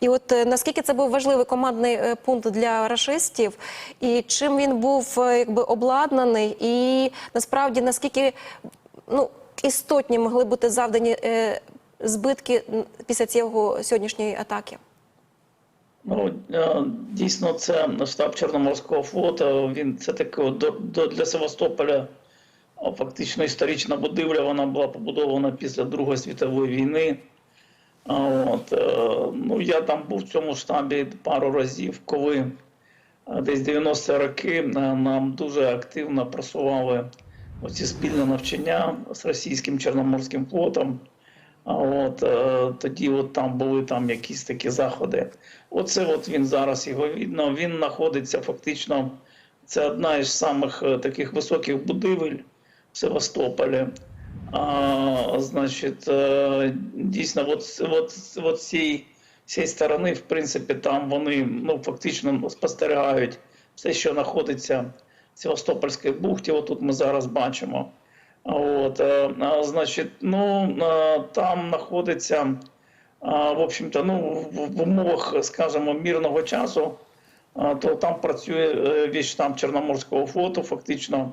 І от е, наскільки це був важливий командний е, пункт для рашистів, і чим він був е, якби обладнаний, і насправді наскільки ну істотні могли бути завдані е, збитки після цього сьогоднішньої атаки? Ну, дійсно, це штаб Чорноморського флоту. Він це таке до, до, для Севастополя фактично історична будівля. Вона була побудована після Другої світової війни. От, е, ну, я там був в цьому штабі пару разів, коли е, десь 90 роки е, нам дуже активно просували оці спільне навчання з російським Чорноморським флотом. От тоді от там були там якісь такі заходи. Оце от він зараз його видно. Він знаходиться фактично. Це одна із самих таких високих будівель в Севастополі. А, значить, е, дійсно, от, от, от цієї, цієї сторони, в принципі, там вони ну, фактично спостерігають все, що знаходиться в Севастопольській бухті. Отут ми зараз бачимо. От, е, а, значить, ну, е, там знаходиться, в общем-то, ну, в, умовах, скажімо, мирного часу, то там працює е, весь штаб Чорноморського флоту, фактично.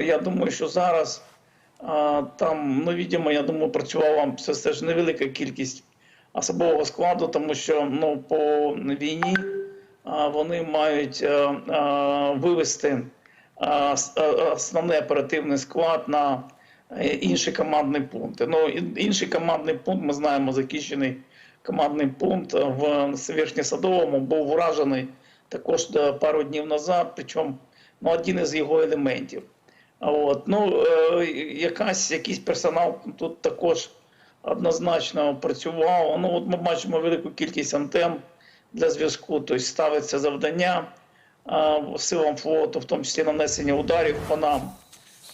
Я думаю, що зараз там, ну, видимо, я думаю, працювала все, все ж невелика кількість особового складу, тому що ну, по війні вони мають а, а, вивести а, основний оперативний склад на е, інші командні пункти. Ну, інший командний пункт, ми знаємо, захищений командний пункт в Верхньосадовому був вражений також е, пару днів назад, причому ну, один із його елементів. От. Ну, е, якась, якийсь персонал тут також однозначно працював. Ну, от ми бачимо велику кількість антенн для зв'язку, тобто ставиться завдання силам флоту, в тому числі нанесення ударів по нам.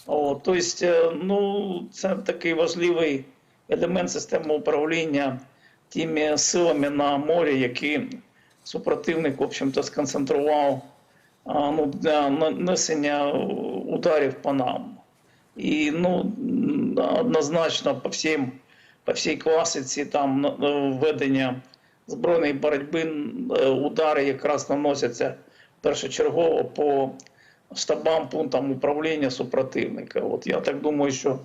От, тобто, е, ну, це такий важливий елемент системи управління тими силами на морі, які супротивник, в общем-то, сконцентрував ну, для нанесення ударів по нам. І ну, однозначно по всім, по всій класиці там введення збройної боротьби е, удари якраз наносяться першочергово по штабам, пунктам управління супротивника. От я так думаю, що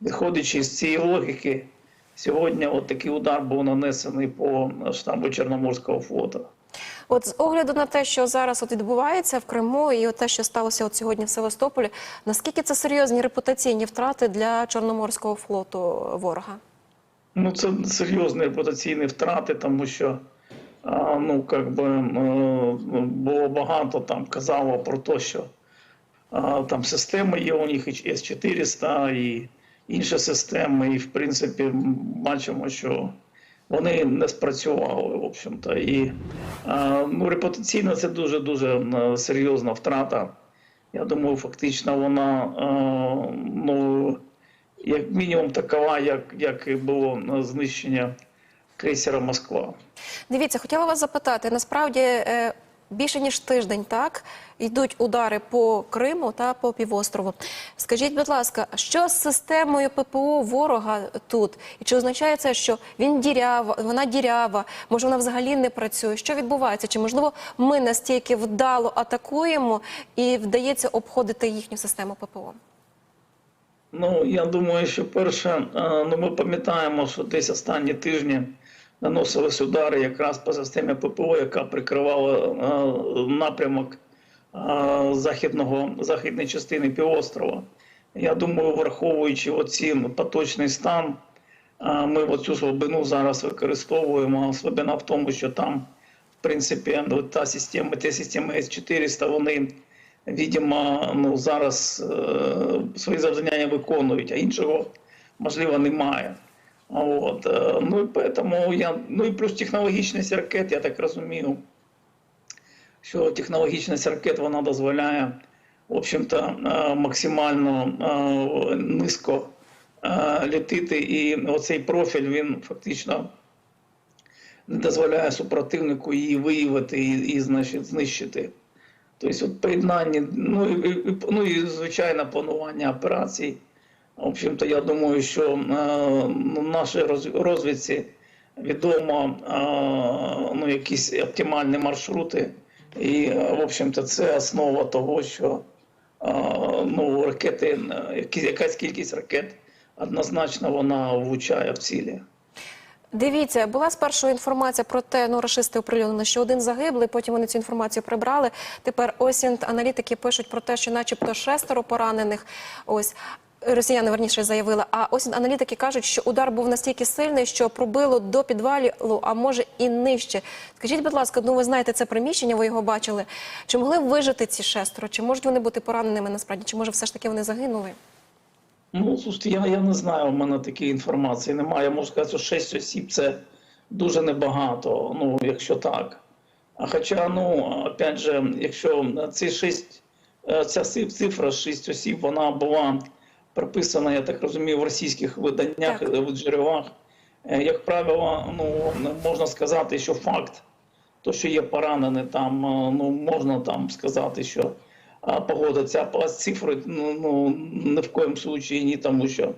виходячи з цієї логіки, сьогодні от такий удар був нанесений по штабу Чорноморського флоту. От з огляду на те, що зараз от відбувається в Криму, і от те, що сталося от сьогодні в Севастополі, наскільки це серйозні репутаційні втрати для Чорноморського флоту ворога? Ну, це серйозні репутаційні втрати, тому що ну, как би, е, було багато там казало про те, що там системи є у них і С-400, і інші системи, і в принципі бачимо, що вони не спрацювали, в общем-то. І ну, репутаційно це дуже-дуже серйозна втрата. Я думаю, фактично вона ну, як мінімум такова, як, як і було е, знищення крейсера Москва. Дивіться, хотіла вас запитати. Насправді е, більше ніж тиждень так йдуть удари по Криму та по півострову. Скажіть, будь ласка, що з системою ППО ворога тут? І чи означає це, що він дірява, вона дірява? Може, вона взагалі не працює? Що відбувається? Чи можливо ми настільки вдало атакуємо і вдається обходити їхню систему ППО? Ну, я думаю, що перше, е, ну ми пам'ятаємо, що десь останні тижні наносились удари якраз по системі ППО, яка прикривала е, напрямок е, західного, західної частини півострова. Я думаю, враховуючи оці поточний стан, е, ми оцю слабину зараз використовуємо. Слабина в тому, що там, в принципі, та система, ті системи С-400, вони видимо, ну, зараз е, свої завдання виконують, а іншого, можливо, немає. А От, е, ну, і поэтому я, ну і плюс технологічність ракет, я так розумію, що технологічність ракет вона дозволяє, в общем-то, е, максимально е, низько літити, і оцей профіль він фактично не дозволяє супротивнику її виявити і, і значить, знищити. Тобто, от поєднання, ну і- ну і звичайно планування операцій. В общем-то, я думаю, що е, ну, нашій роз- розвідці відомо ну, якісь оптимальні маршрути. І, е, в общем-то, це основа того, що ну, ракети, е, якась кількість ракет однозначно вона влучає в цілі. Дивіться, була спершу інформація про те, ну рашисти оприлюднили, що один загиблий, потім вони цю інформацію прибрали. Тепер осінт аналітики пишуть про те, що начебто шестеро поранених. Ось. Росіяни верніше заявили, а ось аналітики кажуть, що удар був настільки сильний, що пробило до підвалу, а може і нижче. Скажіть, будь ласка, ну ви знаєте це приміщення, ви його бачили. Чи могли вижити ці шестеро? Чи можуть вони бути пораненими насправді? Чи може все ж таки вони загинули? Ну, слушайте, я, я не знаю, у мене такої інформації немає. Я можу сказати, що 6 осіб це дуже небагато, ну, якщо так. А хоча, ну, опять же, якщо ці 6, ця цифра 6 осіб, вона була приписана, я так розумію, в російських виданнях, Так. е, в джерелах. Е, Як правило, ну, можна сказати, що факт, то, що є поранені, там, е, ну, можна там сказати, що а, погодиться. А цифри ну, ну, ні в коєму случаї ні, тому що,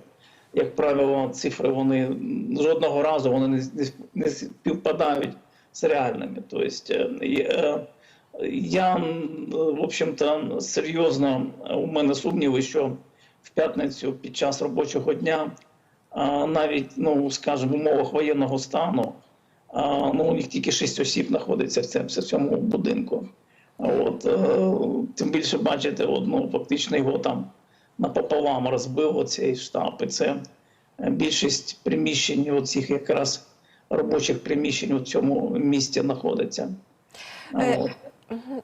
як правило, цифри вони жодного разу вони не, не, не співпадають з реальними. Тобто, я, м, в общем-то, серйозно у мене сумніви, що в п'ятницю під час робочого дня, навіть, ну, скажімо, в умовах воєнного стану, ну, у них тільки шість осіб знаходиться в цьому, будинку. От, е, тим більше бачите, от, ну, фактично його там напополам розбив оцей штаб. І це е, більшість приміщень, оцих якраз робочих приміщень у цьому місті знаходиться. Е, От.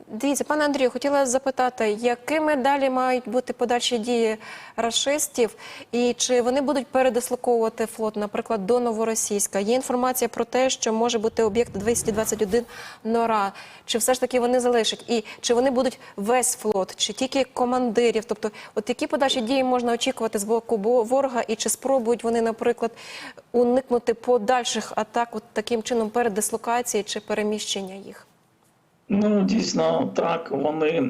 Дивіться, пане Андрію, хотіла запитати, якими далі мають бути подальші дії рашистів, і чи вони будуть передислоковувати флот, наприклад, до Новоросійська? Є інформація про те, що може бути об'єкт 221 Нора. Чи все ж таки вони залишать? І чи вони будуть весь флот, чи тільки командирів? Тобто, от які подальші дії можна очікувати з боку бо- ворога, і чи спробують вони, наприклад, уникнути подальших атак от таким чином передислокації чи переміщення їх? Ну, дійсно, так. Вони, е,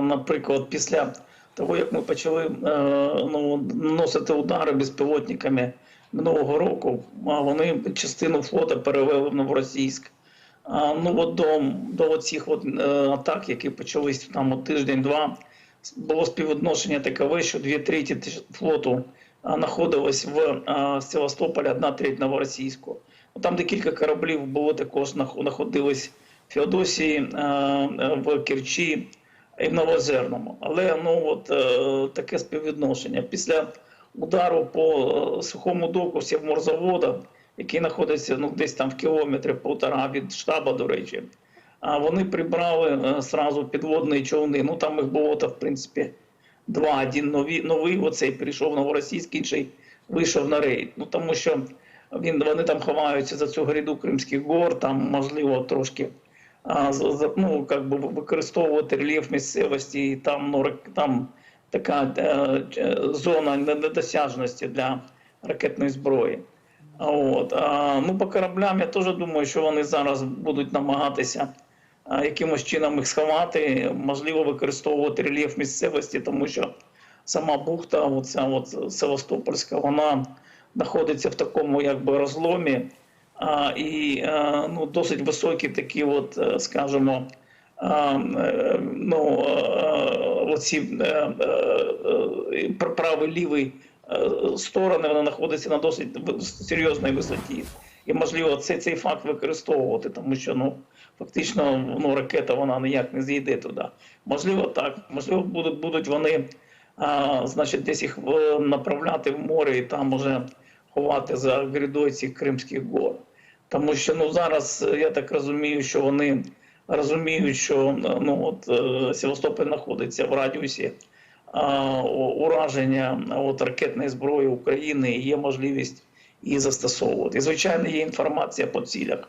наприклад, після того, як ми почали е, ну, наносити удари безпілотниками минулого року, вони частину флота перевели в Новоросійськ. Ну, от до, до цих от, е, атак, які почались там тиждень-два, було співвідношення такове, що дві треті флоту знаходилось в Севастополі, одна треть Новоросійську. Там декілька кораблів було також нах- знаходились Феодосії, е, е, в Керчі і в Новозерному. Але ну, от, е, таке співвідношення. Після удару по сухому доку Сєвморзавода, який знаходиться ну, десь там в кілометрі півтора від штабу, до речі, вони прибрали сразу підводні човни. Ну там їх було в принципі, два. Один новий, новий оцей прийшов новоросійський, інший вийшов на рейд. Ну тому що він, вони там ховаються за цю гряду Кримських гор, там можливо трошки ну, как би використовувати рельєф місцевості, і там, ну, там така е, е, зона недосяжності для ракетної зброї. От. Ну, по кораблям я теж думаю, що вони зараз будуть намагатися якимось чином їх сховати, можливо, використовувати рельєф місцевості, тому що сама бухта, оця от Севастопольська, вона знаходиться в такому якби розломі, і е, ну, досить високі такі, от, е, скажімо, е, ну, оці правий лівий сторони, вона знаходиться на досить серйозній висоті. І можливо цей, цей факт використовувати, тому що ну фактично ну, ракета вона ніяк не зійде туди. Можливо, так, можливо, будуть, будуть вони а, значить, десь їх направляти в море і там уже ховати за грядою цих Кримських гор. Тому що ну зараз е, я так розумію, що вони розуміють, що е, ну от е, Севастополь знаходиться в радіусі а, ураження от ракетної зброї України і є можливість її застосовувати. І звичайно, є інформація по цілях.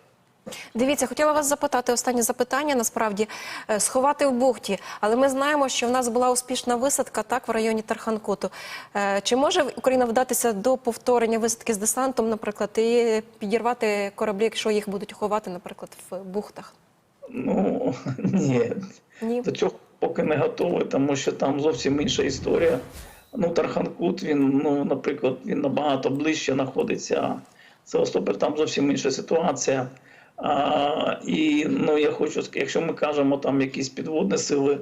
Дивіться, хотіла вас запитати останнє запитання. Насправді Е, сховати в бухті, але ми знаємо, що в нас була успішна висадка так в районі Тарханкуту. Е, Чи може Україна вдатися до повторення висадки з десантом, наприклад, і підірвати кораблі, якщо їх будуть ховати, наприклад, в бухтах? Ну ні, Ні. до цього поки не готовий, тому що там зовсім інша історія. Ну, Тарханкут, він, ну, наприклад, він набагато ближче знаходиться Севастополь там зовсім інша ситуація. А, і ну, я хочу сказати, якщо ми кажемо там якісь підводні сили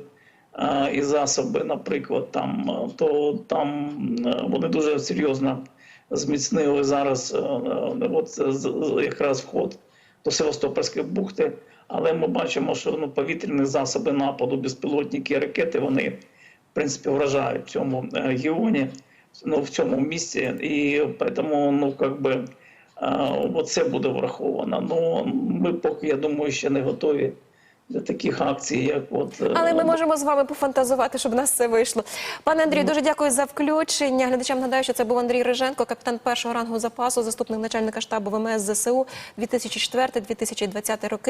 а, і засоби, наприклад, там, то там вони дуже серйозно зміцнили зараз от, якраз вход до Севастопольської бухти. Але ми бачимо, що ну, повітряні засоби нападу, безпілотники, ракети, вони в принципі вражають в цьому регіоні, ну в цьому місці, і тому, ну як е, це буде враховано. Ну ми поки я думаю, ще не готові для таких акцій, як от е, Але ми можемо з вами пофантазувати, щоб в нас це вийшло. Пане Андрію, дуже дякую за включення. Глядачам нагадаю, що це був Андрій Риженко, капітан першого рангу запасу, заступник начальника штабу ВМС ЗСУ 2004-2020 роки.